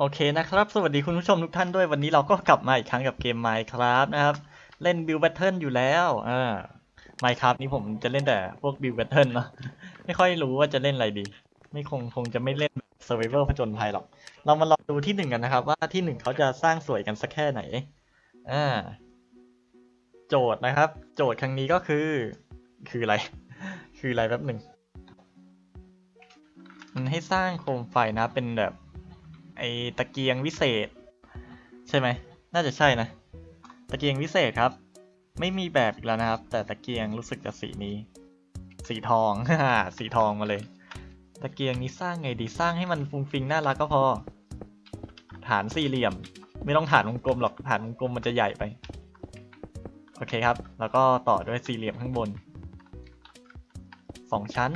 โอเคนะครับ สวัสดีคุณผู้ชมทุกท่านด้วยวันนี้เราก็กลับมาอีกครั้งกับเกม Minecraft นะครับ เล่น Build Battle อยู่แล้วอ่า Minecraft นี้ผมจะเล่นแต่พวก Build Battle เนอะไม่ค่อยรู้ว่าจะเล่นอะไรดี ไม่คงคงจะไม่เล่นแบบ Survival ผจญภัยหรอก เรามาลองดูที่หนึ่งกันนะครับ ว่าที่หนึ่งเขาจะสร้างสวยกันสักแค่ไหนอ่าโจทย์นะครับ โจทย์ครั้งนี้ก็คือ คืออะไร คืออะไรแป๊บหนึ่งมันให้สร้างโคมไฟนะเป็นแบบ ไอตะเกียงวิเศษ ใช่ไหม น่าจะใช่นะ ตะเกียงวิเศษครับ ไม่มีแบบอีกแล้วนะครับ แต่ตะเกียงรู้สึกจะสีนี้ สีทอง สีทองมาเลย ตะเกียงนี้สร้างไงดีสร้างให้มันฟุ้งฟิงน่ารักก็พอ ฐานสี่เหลี่ยม ไม่ต้องฐานวงกลมหรอกฐานวงกลมมันจะใหญ่ไป โอเคครับ แล้วก็ต่อด้วยสี่เหลี่ยมข้างบนสองชั้น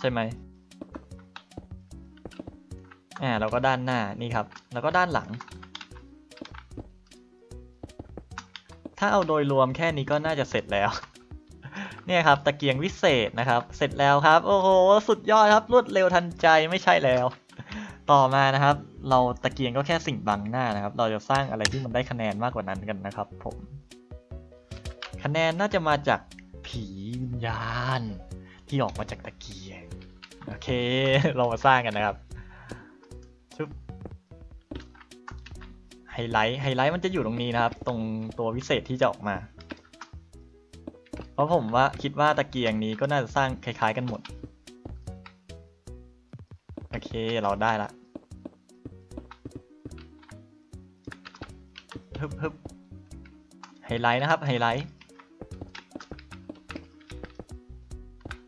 ใช่ไหม อ่าแล้วก็ด้านหน้านี่ครับ แล้วก็ด้านหลัง ถ้าเอาโดยรวมแค่นี้ก็น่าจะเสร็จแล้ว เนี่ยครับตะเกียงวิเศษนะครับ เสร็จแล้วครับ โอ้โห สุดยอดครับรวดเร็วทันใจไม่ใช่แล้ว ต่อมานะครับ เราตะเกียงก็แค่สิ่งบังหน้านะครับ เราจะสร้างอะไรที่มันได้คะแนนมากกว่านั้นกันนะครับ ผม คะแนนน่าจะมาจากผีวิญญาณที่ออกมาจากตะเกียง โอเค เรามาสร้างกันนะครับ ชุบไฮไลท์ไฮไลท์มันจะอยู่ตรงนี้นะครับ ตรงตัววิเศษที่จะออกมา เพราะผมว่าคิดว่าตะเกียงนี้ก็น่าจะสร้างคล้าย ๆ กันหมด โอเคเราได้ละฮึบฮึบไฮไลท์นะครับไฮไลท์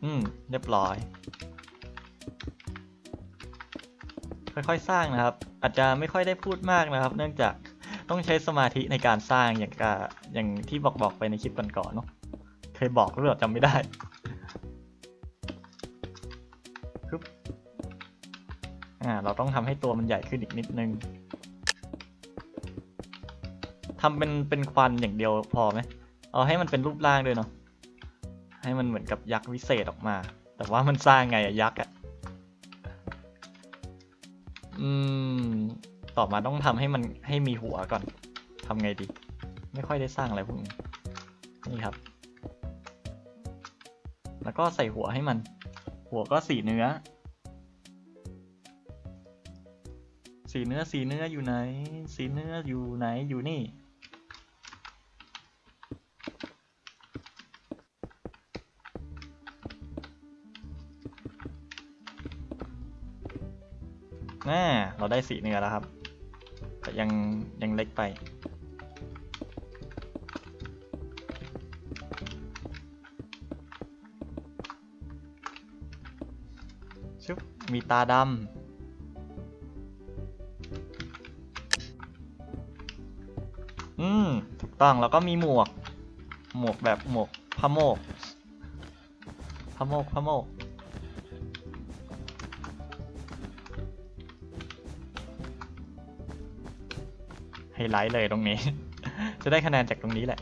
อืม เรียบร้อย ค่อยๆสร้างนะครับ อาจจะไม่ค่อยได้พูดมากนะครับ เนื่องจากต้องใช้สมาธิในการสร้างอย่างกะอย่างที่บอกบอกไปในคลิปก่อนๆเนาะเคยบอกหรือเปล่าจำไม่ได้ปึ๊บอ่าเราต้องทำให้ตัวมันใหญ่ขึ้นอีกนิดนึงทำเป็นเป็นควันอย่างเดียวพอไหมเอาให้มันเป็นรูปร่างด้วยเนาะให้มันเหมือนกับยักษ์วิเศษออกมา แต่ว่ามันสร้างไงอะยักษ์อะ อืม ต่อมาต้องทำให้มันให้มีหัวก่อนทำไงดี ไม่ค่อยได้สร้างอะไรพวกนี้นี่ครับ แล้วก็ใส่หัวให้มัน หัวก็สีเนื้อ สีเนื้อสีเนื้ออยู่ไหน สีเนื้ออยู่ไหนอยู่นี่ น่าเราได้สีเนื้อแล้วครับแต่ยังยังเล็กไป ชุบมีตาดำอืม ถูกต้อง แล้วก็มีหมวก หมวกแบบหมวกพะโมกพะโมกพะโมก ไฮไลท์เลยตรงนี้ จะได้คะแนนจากตรงนี้แหละ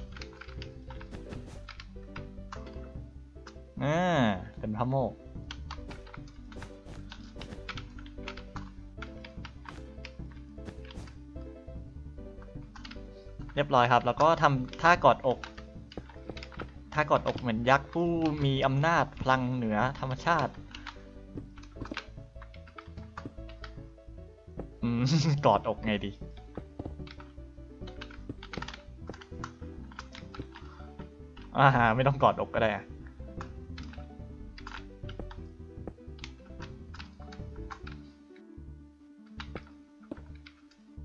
อ่าเป็นพระโมกเรียบร้อยครับ แล้วก็ทำท่ากอดอก ท่ากอดอกเหมือนยักษ์ผู้มีอำนาจพลังเหนือธรรมชาติอืมกอดอกไงดี อ่าฮะไม่ต้องกอดอกก็ได้อะ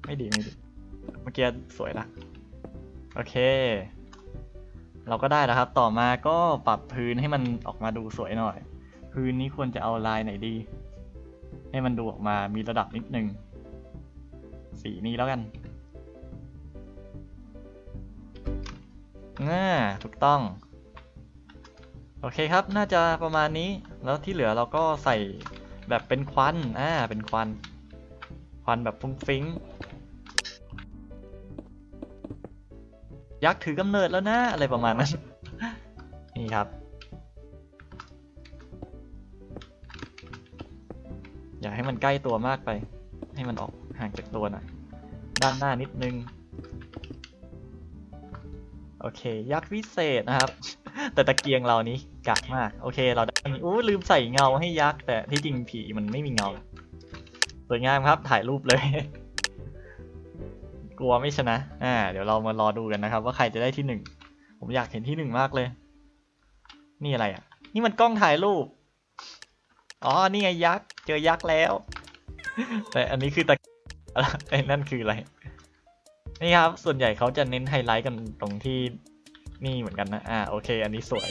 ไม่ดีไม่ดี เมื่อกี้สวยละโอเค เราก็ได้แล้วครับ ต่อมาก็ปรับพื้นให้มันออกมาดูสวยหน่อย พื้นนี้ควรจะเอาลายไหนดี ให้มันดูออกมามีระดับนิดนึง สีนี้แล้วกัน อ่าถูกต้อง โอเคครับ น่าจะประมาณนี้ แล้วที่เหลือเราก็ใส่แบบเป็นควัน อ่า เป็นควัน ควันแบบฟุ้งฟิ้ง ยักษ์ถือกำเนิดแล้วนะ อะไรประมาณนั้น นี่ครับ อย่าให้มันใกล้ตัวมากไปใให้มันออกห่างจากตัวหน่อย ด้านหน้านิดนึง โอเค ยักษ์วิเศษนะครับ แต่ตะเกียงเรานี้กากมาก โอเค เราได้อู้ลืมใส่เงาให้ยักษ์แต่ที่จริงผีมันไม่มีเงาสวยงามครับถ่ายรูปเลย กลัวไม่ชนะ อ่า เดี๋ยวเรามารอดูกันนะครับ ว่าใครจะได้ที่หนึ่งผมอยากเห็นที่หนึ่งมากเลย นี่อะไรอะ นี่มันกล้องถ่ายรูป อ๋อ นี่ไงยักษ์ เจอยักษ์แล้ว แต่อันนี้คือตะไอ้นั่นคืออะไร นี่ครับ ส่วนใหญ่เขาจะเน้นไฮไลท์กันตรงที่นี่เหมือนกันนะ อ่า โอเค อันนี้สวย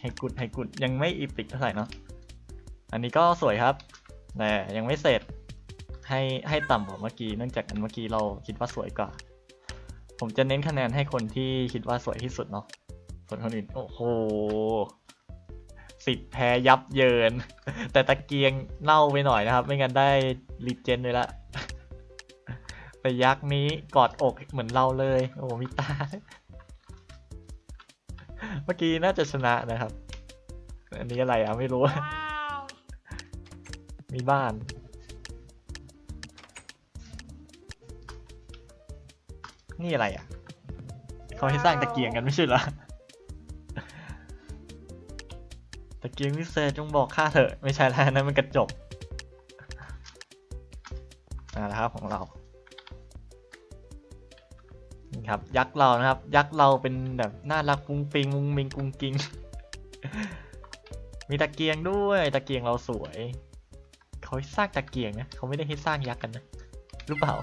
ให้กุดให้กุดยังไม่อีพิกเท่าไหร่เนาะ อันนี้ก็สวยครับ แต่ยังไม่เสร็จ ให้ให้ต่ำกว่าเมื่อกี้ เนื่องจากอันเมื่อกี้เราคิดว่าสวยกว่า ผมจะเน้นคะแนนให้คนที่คิดว่าสวยที่สุดเนาะ ส่วนคนอื่น โอ้โห สิบแพ้ยับเยิน แต่ตะเกียงเน่าไปหน่อยนะครับ ไม่งั้นได้รีเจนเลยละแต่ยักษ์นี้กอดอกเหมือนเราเลย โอ้มีตา เมื่อกี้น่าจะชนะนะครับ อันนี้อะไรอะไม่รู้ มีบ้านนี่อะไรอะ เขาให้สร้างตะเกียงกันไม่ใช่เหรอ เกียงวิเศษจงบอกข้าเถอะ ไม่ใช่แล้วนั่นมันกระจกอ่าแล้วครับของเรานี่ครับ ยักษ์เรานะครับ ยักษ์เราเป็นแบบน่ารักปุ้งปิงมุงมิงกุงกิง มีตะเกียงด้วยตะเกียงเราสวยเขาให้สร้างตะเกียงนะเขาไม่ได้ให้สร้างยักษ์กันนะรือเปล่า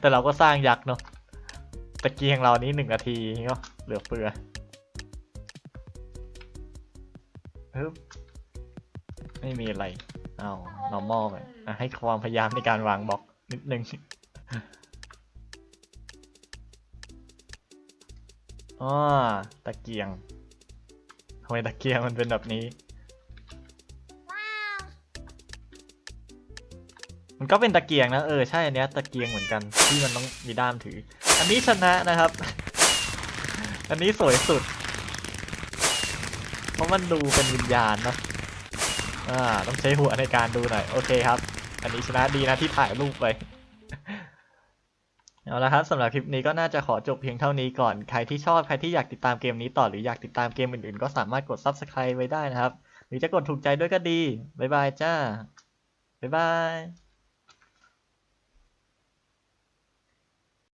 แต่เราก็สร้างยักษ์เนาะตะเกียงเรานี้หนึ่งนาทีก็เหลือเฟือ ฮึบไม่มีอะไร เอา normal ไปอะให้ความพยายามในการวางบล็อกนิดนึงอ๋อตะเกียงทำไมตะเกียงมันเป็นแบบนี้ มันก็เป็นตะเกียงนะ เออใช่ อันเนี้ยตะเกียงเหมือนกันที่มันต้องมีด้ามถือ อันนี้ชนะนะครับ อันนี้สวยสุดเพ ราะมันดูเป็นวิญญาณเนะอ่าต้องใช้หัวในการดูหน่อย โอเคครับ อันนี้ชนะดีนะที่ถ่ายรูปไปเอาละครับสำหรับคลิปนี้ก็น่าจะขอจบเพียงเท่านี้ก่อน ใครที่ชอบใครที่อยากติดตามเกมนี้ต่อหรืออยากติดตามเกมอื่นๆ ก็สามารถกด subscribe ไว้ได้นะครับ หรือจะกดถูกใจด้วยก็ดี บ๊ายบายจ้า บ๊ายบาย